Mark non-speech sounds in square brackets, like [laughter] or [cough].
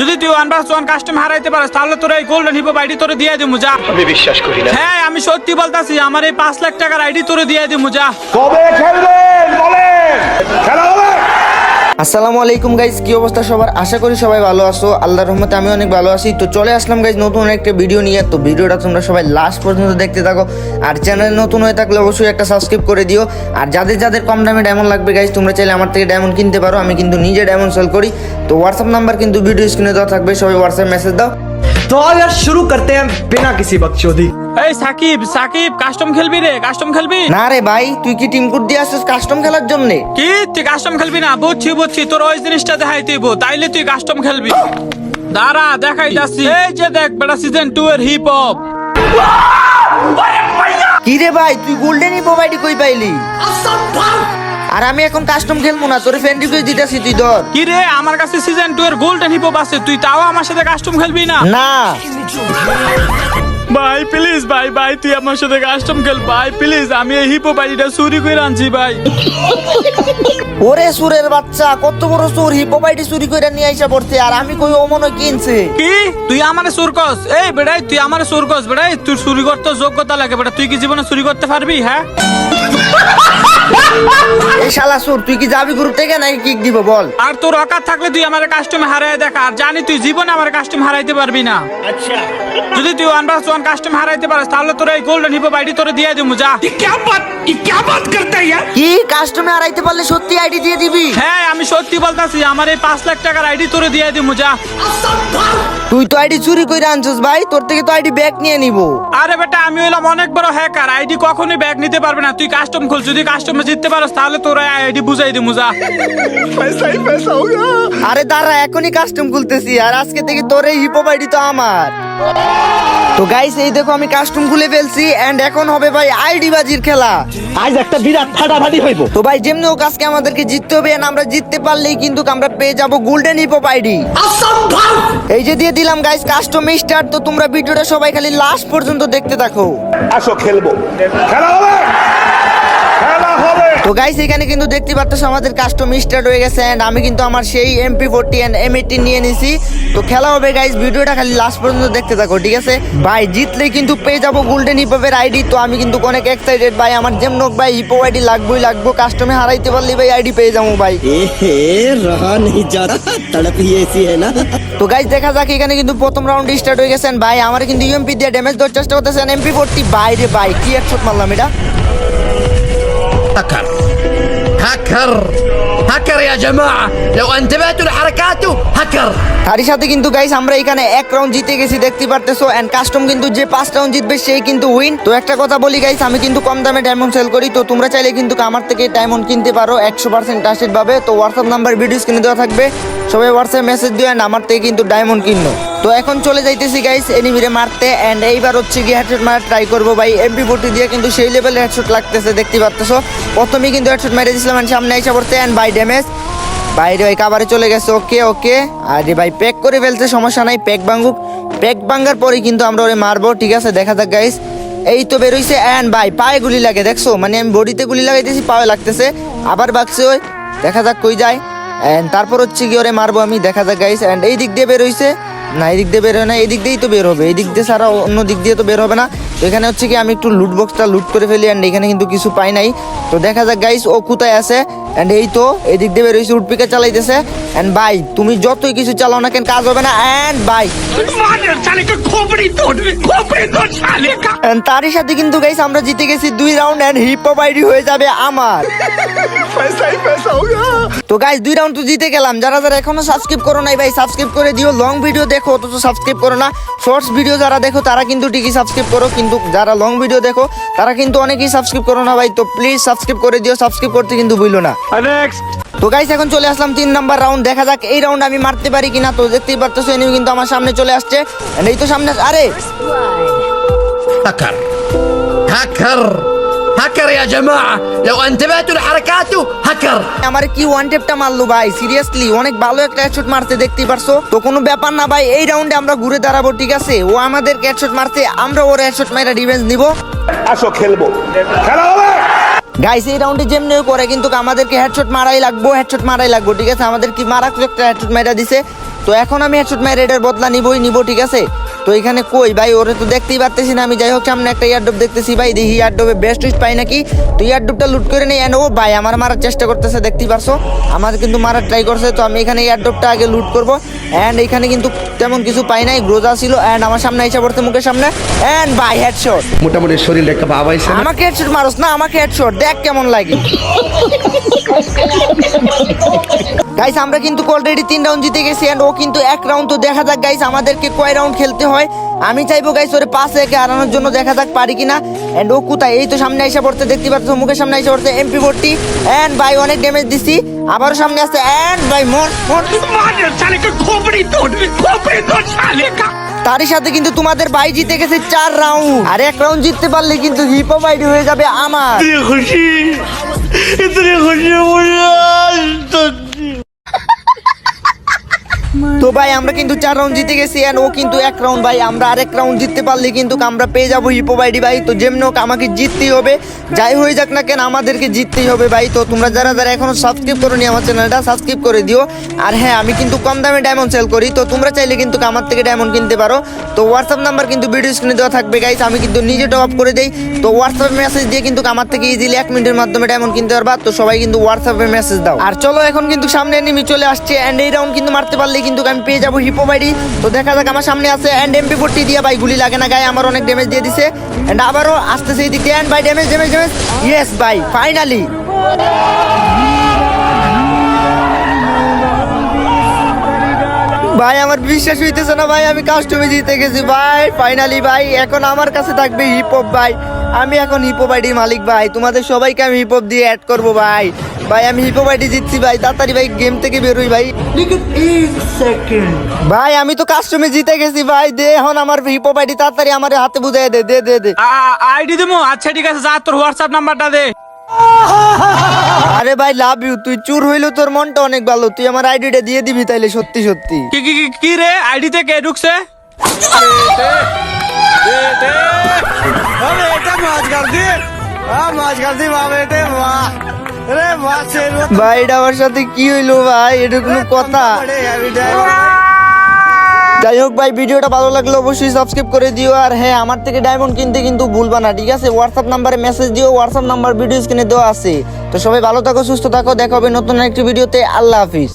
যদি তুই one versus one custom হারাইতে পারিস তাহলে তোর এই গোল্ডেন হিপো আইডি তোরে দিয়ে দিমু যা। আমি বিশ্বাস করি না। হ্যাঁ আমি সত্যি বলতাছি আমার এই পাঁচ লাখ টাকার আইডি তোরে দিয়ে দিমু যা। কবে খেলবেন বলেন? খেলা হবে? আসসালামু আলাইকুম গাইজ কি অবস্থা সবার? আশা করি সবাই ভালো আছো। আল্লাহ রহমতে আমি অনেক ভালো আছি। তো চলে আসলাম গাইজ নতুন একটা ভিডিও নিয়ে। তো ভিডিওটা তোমরা সবাই লাস্ট পর্যন্ত দেখতে থাকো। আর চ্যানেল নতুন হয়ে থাকলে অবশ্যই একটা সাবস্ক্রাইব করে দিও। আর যাদের যাদের কম দামে ডায়মন্ড লাগবে গাইজ তোমরা চাইলে আমার থেকে ডায়মন্ড কিনতে পারো। আমি কিন্তু নিজে ডায়মন্ড সেল করি। তো হোয়াটসঅ্যাপ নাম্বার কিন্তু ভিডিও স্ক্রিনে দেওয়া থাকবে। সবাই হোয়াটসঅ্যাপ মেসেজ দাও। তো আর শুরু করতে বিনা কিসি বকচোদি এই সাকিব সাকিব কাস্টম খেলবি রে কাস্টম খেলবি? না রে ভাই তুই কি টিম কোড দিয়ে আসছিস কাস্টম খেলার জন্য? কি? তুই কাস্টম খেলবি না? বুঝছি বুঝছি তোর ওই জিনিসটা দেখাই দিব তাইলে তুই কাস্টম খেলবি। দাঁড়া দেখাই যাচ্ছি। এই যে দেখ বেটা সিজন টু এর হিপ হপ কি রে ভাই তুই গোল্ডেন প্রোভাইড কই পাইলি? আর আমি এখন কাস্টম খেলব না তোর ফ্রেন্ড রিকোয়েস্ট দিতেছি তুই ধর। কি রে আমার কাছে সিজন টু এর গোল্ডেন হিপ হপ আছে তুই তাও আমার সাথে কাস্টম খেলবি না? না। ভাই প্লিজ ভাই ভাই তুই আমার সাথে কাস্টম খেল ভাই প্লিজ আমি এই হিপো বাইটা চুরি করে আনছি ভাই। ওরে সুরের বাচ্চা কত বড় সুর হিপো বাইটি চুরি করে নিয়ে আইসা পড়ছে আর আমি কই ও মনে কিনছে? কি? তুই আমারে সুর কস? এই বেড়াই তুই আমারে সুর কস বেড়াই তুই চুরি করতে যোগ্যতা লাগে বেটা তুই কি জীবনে চুরি করতে পারবি হ্যাঁ? এই শালা সুর তুই কি যাবি গ্রুপ থেকে নাকি কিক দিব? বল। আর তোর অকাত থাকলে তুই আমার কাস্টম হারাই দেখা আর জানি তুই জীবনে আমার কাস্টম হারাইতে পারবি না। যদি তুই ওয়ান ভার্স ওয়ান কাস্টম হারাইতে পারিস তাহলে তোর এই গোল্ডেন হিপো আইডি তোরে দিয়ে দিমু যা। কি কাস্টমে হারাইতে পারলে সত্যি আইডি দিয়ে দিবি? হ্যাঁ আমি সত্যি বলতাছি আমার এই পাঁচ লাখ টাকার আইডি তোরে দিয়ে দিমু যা। তুই তো আইডি চুরি করে আনছিস ভাই তোর থেকে তো আইডি ব্যাক নিয়ে নিব। আরে বেটা আমি হইলাম অনেক বড় হ্যাকার আইডি কখনোই ব্যাগ নিতে পারবে না। তুই কাস্টম খুল যদি কাস্টমে জিততে পারস তাহলে তোর আইডি বুঝাই দিমু যা। আরে দাঁড়া এখনই কাস্টম খুলতেছি আর আজকে থেকে তোর এই হিপো আইডি তো আমার। তো গাইস এই দেখো আমি কাস্টম খুলে ফেলছি এন্ড এখন হবে ভাই আইডি বাজির খেলা। আজ একটা বিরাট ফাটাফাটি হইব। তো ভাই যেমনি হোক আজকে আমাদেরকে জিততে হবে এন্ড আমরা জিততে পারলেই কিন্তু আমরা পেয়ে যাব গোল্ডেন হিপপ আইডি এই যে দিয়ে দিলাম গাইস কাস্টম স্টার্ট তো তোমরা ভিডিওটা সবাই খালি লাস্ট পর্যন্ত দেখতে থাকো। আসো খেলব। খেলা হবে! তো গাইস এখানে কিন্তু দেখতে পাচ্ছ আমাদের কাস্টম স্টার্ট হয়ে গেছে অ্যান্ড আমি কিন্তু আমার সেই MP forty and M eighteen নিয়ে নিছি। তো খেলা হবে গাইস ভিডিওটা খালি লাস্ট পর্যন্ত দেখতে থাকো ঠিক আছে? ভাই জিতলেই কিন্তু পেয়ে যাব গোল্ডেন হিপের আইডি তো আমি কিন্তু অনেক এক্সাইটেড ভাই আমার যেমন ভাই হিপো আইডি লাগবোই লাগবো কাস্টমে হারাইতে পারলে ভাই আইডি পেয়ে যাব ভাই। তো গাইস দেখা যাক এখানে কিন্তু প্রথম রাউন্ড স্টার্ট হয়ে গেছেন ভাই আমার কিন্তু ইউএমপি দিয়ে ড্যামেজ দেওয়ার চেষ্টা করতেছেন এমপি ফোরটি বাইরে ভাই কি এক মারলাম এটা? টাকার هكر هكر يا جماعة لو انتبهتوا لحركاته هكر তারই সাথে কিন্তু গাইস আমরা এখানে এক রাউন্ড জিতে গেছি দেখতে পারতেছো এন্ড কাস্টম কিন্তু যে পাঁচ রাউন্ড জিতবে সেই কিন্তু উইন তো একটা কথা বলি গাইস আমি কিন্তু কম দামে ডায়মন্ড সেল করি তো তোমরা চাইলে কিন্তু আমার থেকে ডায়মন্ড কিনতে পারো একশো পার্সেন্ট টাসিট ভাবে তো হোয়াটসঅ্যাপ নাম্বার ভিডিও স্ক্রিনে দেওয়া থাকবে সবাই হোয়াটসঅ্যাপ মেসেজ দিও এন্ড আমার থেকে কিন্তু ডায়মন্ড কিনো তো এখন চলে যাইতেছি গাইস এনিমিরে মারতে অ্যান্ড এইবার হচ্ছে গিয়ে হেডশট মারা ট্রাই করব ভাই। এমপি ফোর্টি দিয়ে কিন্তু সেই লেভেলের হেডশট লাগতেছে, দেখতে পারতেছো? প্রথমেই কিন্তু হেডশট মেরে দিয়েছিলাম সামনে এসে পড়তে এন্ড বাই ড্যামেজ বাইরে ওই কাবারে চলে গেছে ওকে ওকে আরে ভাই প্যাক করে ফেলছে, সমস্যা নাই প্যাক ভাঙুক। প্যাক ভাঙার পরে কিন্তু আমরা ওরে মারবো, ঠিক আছে? দেখা যাক গাইস এই তো বেরোইছে অ্যান্ড ভাই পায়ে গুলি লাগে, দেখছ? মানে আমি বডিতে গুলি লাগাইতেছি, পায়ে লাগতেছে, আবার বাগছে ওই, দেখা যাক কই যায়। অ্যান্ড তারপর হচ্ছে কি ওরে মারবো আমি, দেখা যাক গাইস অ্যান্ড এই দিক দিয়ে বেরোইছে না, এই দিক দিয়ে বের হয় না, এই দিক দিয়েই তো বের হবে। এই দিক দিয়ে ছাড়া অন্য দিক দিয়ে তো বের হবে না। এখানে হচ্ছে কি আমি একটু লুট বক্সটা লুট করে ফেলি অ্যান্ড এখানে কিন্তু কিছু পাই নাই। তো দেখা যাক গাইস ও কোথায় আছে? অ্যান্ড এই তো এদিক দিয়ে বেরোইছে উঠপিকে চালাইতেছে। অ্যান্ড বাই তুমি যতই কিছু চালাও না কেন কাজ হবে না। অ্যান্ড And তারই সাথে কিন্তু গাইস আমরা জিতে গেছি দুই রাউন্ড অ্যান্ড হপ আইডি হয়ে যাবে আমার। [laughs] তো গাইস দুই রাউন্ড তো জিতে গেলাম। যারা যারা এখনও সাবস্ক্রাইব করো নাই ভাই সাবস্ক্রাইব করে দিও। লং ভিডিও দেখো অথচ সাবস্ক্রাইব করো না। শর্টস ভিডিও যারা দেখো তারা কিন্তু ঠিকই সাবস্ক্রাইব করো। কিন্তু যারা লং ভিডিও দেখো তারা কিন্তু অনেকেই সাবস্ক্রাইব করো না ভাই। তো প্লিজ সাবস্ক্রাইব করে দিও। সাবস্ক্রাইব করতে কিন্তু ভুলো না। তো গাইস এখন চলে আসলাম তিন নাম্বার রাউন্ড দেখা যাক এই রাউন্ড আমি মারতে পারি কিনা। তো দেখতেই পারতেছো এনিমি কিন্তু আমার সামনে চলে আসছে। এই তো সামনে আরে! হাকার হাকার হ্যাকার ইয়া জামা আমার কি ওয়ান টেপটা মারলো ভাই? সিরিয়াসলি অনেক ভালো একটা হেডশট মারতে দেখতে পারছ? তো কোনো ব্যাপার না ভাই এই রাউন্ডে আমরা ঘুরে দাঁড়াবো ঠিক আছে? ও আমাদের হেডশট মারছে আমরা ওর হেডশট মাইরা ডিফেন্স নিব। আসো খেলব। খেলা হবে! গাইস এই রাউন্ডে যেমনি করে কিন্তু আমাদেরকে হেডশট মারাই লাগবো হেডশট মারাই লাগবো ঠিক আছে? আমাদের কি মারাত্মক একটা হেডশট মাইরা দিছে। তো এখন আমি হেডশট মাইরা এটার বদলা নিবই নিব ঠিক আছে? তো এখানে কই ভাই? ওরে তো দেখতেই পারতেছি না। আমি যাই হোক সামনে একটা ইয়ারডোপ দেখতেছি ভাই। দেখি ইয়ারডোপে বেস্ট উইস পাই নাকি। তো ইয়ারডোপটা লুট করে নেই। ও ভাই আমার মারার চেষ্টা করতেছে দেখতেই পারছ? আমার কিন্তু মারার ট্রাই করছে তো আমি এখানে ইয়ারডোপটা আগে লুট করব। অ্যান্ড এখানে কিন্তু তেমন কিছু পাই নাই গ্রোজা ছিল। অ্যান্ড আমার সামনে এসে পড়ছে মুখের সামনে। অ্যান্ড বাই হেডশট মোটামুটি শরীর একটা বাবাইছে আমাকে হেডশট মারোস না আমাকে হেডশট দেখ কেমন লাগে। [laughs] গাইস আমরা কিন্তু অলরেডি তিন রাউন্ড জিতে গেছি এন্ড ও কিন্তু এক রাউন্ড তো দেখা যাক গাইস আমাদেরকে কয় রাউন্ড খেলতে হয়। আমি চাইব গাইস ওরে পাঁচ একে হারানোর জন্য দেখা যাক পারি কিনা। এন্ড ও কোথায়? এই তো সামনে এসে পড়তে দেখতে পাচ্ছ, মুখের সামনে এসে পড়ছে এমপি ফোরটি এন্ড ভাই, অনেক ড্যামেজ দিছি। আবারও সামনে আসছে। এন্ড ভাই মর তারই সাথে কিন্তু তোমাদের ভাই জিতে গেছে চার রাউন্ড আর এক রাউন্ড জিততে পারলে কিন্তু হিপো বাইডি হয়ে যাবে আমার। তো ভাই, আমরা কিন্তু চার রাউন্ড জিতে গেছি and ও কিন্তু এক রাউন্ড ভাই। আমরা আরেক রাউন্ড জিততে পারলে কিন্তু আমরা পেয়ে যাব হিপো বাইডি ভাই। তো যেমন হোক, আমাকে জিততেই হবে। যাই হয়ে যাক না কেন, আমাদেরকে জিততেই হবে ভাই। তো তোমরা যারা যারা এখনও সাবস্ক্রাইব করোনি আমার চ্যানেলটা সাবস্ক্রাইব করে দিও। আর হ্যাঁ আমি কিন্তু কম দামে ডায়মন্ড সেল করি। তো তোমরা চাইলে কিন্তু আমার থেকে ডায়মন্ড কিনতে পারো। তো হোয়াটসঅ্যাপ নাম্বার কিন্তু ভিডিও স্ক্রিনে দেওয়া থাকবে গাইস আমি কিন্তু নিজে টপ আপ করে দিই। তো হোয়াটসঅ্যাপ মেসেজ দিয়ে কিন্তু আমার থেকে ইজিলি এক মিনিটের মাধ্যমে ডায়মন্ড কিনতে পারবা। তো সবাই কিন্তু হোয়াটসঅ্যাপে মেসেজ দাও। আর চলো, এখন কিন্তু সামনে এনিমি চলে আসছে অ্যান্ড এই রাউন্ড কিন্তু মারতে পারলে কিন্তু আমি পেয়ে যাব হিপো বাইডি তো দেখা যাক আমার সামনে আছে অ্যান্ড এমপি ফোরটি দিয়ে ভাই গুলি লাগে না গায়ে, আমার অনেক ড্যামেজ দিয়ে দিছে। অ্যান্ড আবারও আসতেছে এই দিক দিয়ে এন্ড ভাই ড্যামেজ ড্যামেজ ড্যামেজ ইয়েস ভাই ফাইনালি ভাই আমার বিশ্বাস হইতেছে না ভাই আমি কাস্টমে জিতে গেছি ভাই। ফাইনালি ভাই এখন আমার কাছে থাকবে হিপ হপ ভাই। আমি এখন হিপ হপ আইডির মালিক ভাই তোমাদের সবাইকে আমি হিপ হপ দিয়ে অ্যাড করব ভাই। ভাই আমি হিপ আইডি জিতছি ভাই তাড়াতাড়ি ভাই গেম থেকে বেরোই ভাই। ভাই আমি তো কাস্টমে জিতে গেছি ভাই দে এখন আমার হিপ আইডি তাড়াতাড়ি আমার হাতে বুঝাই দে দে দে দে। আইডি দেবো? আচ্ছা ঠিক আছে যা তোর হোয়াটসঅ্যাপ নাম্বারটা দে। আরে ভাই লাভ ইউ তুই চুর হইল তোর মনটা অনেক ভালো। তুই আমার আইডিটা দিয়ে দিবি তাইলে সত্যি সত্যি। কি কি কি- কি রে? আইডি থেকে ঢুকছে? ভাই এটা আমার সাথে কি হইল ভাই? এটা কোনো কথা। যাই হোক ভাই, ভিডিওটা ভালো লাগলে অবশ্যই সাবস্ক্রাইব করে দিও। আর হ্যাঁ আমার থেকে ডায়মন্ড কিনতে কিন্তু ভুলবা না, ঠিক আছে? হোয়াটসঅ্যাপ নাম্বারে মেসেজ দিও হোয়াটসঅ্যাপ নাম্বার ভিডিও স্ক্রিনে দেওয়া আছে। তো সবাই ভালো থাকো, সুস্থ থাকো, দেখা হবে নতুন একটি ভিডিওতে আল্লাহ হাফিজ।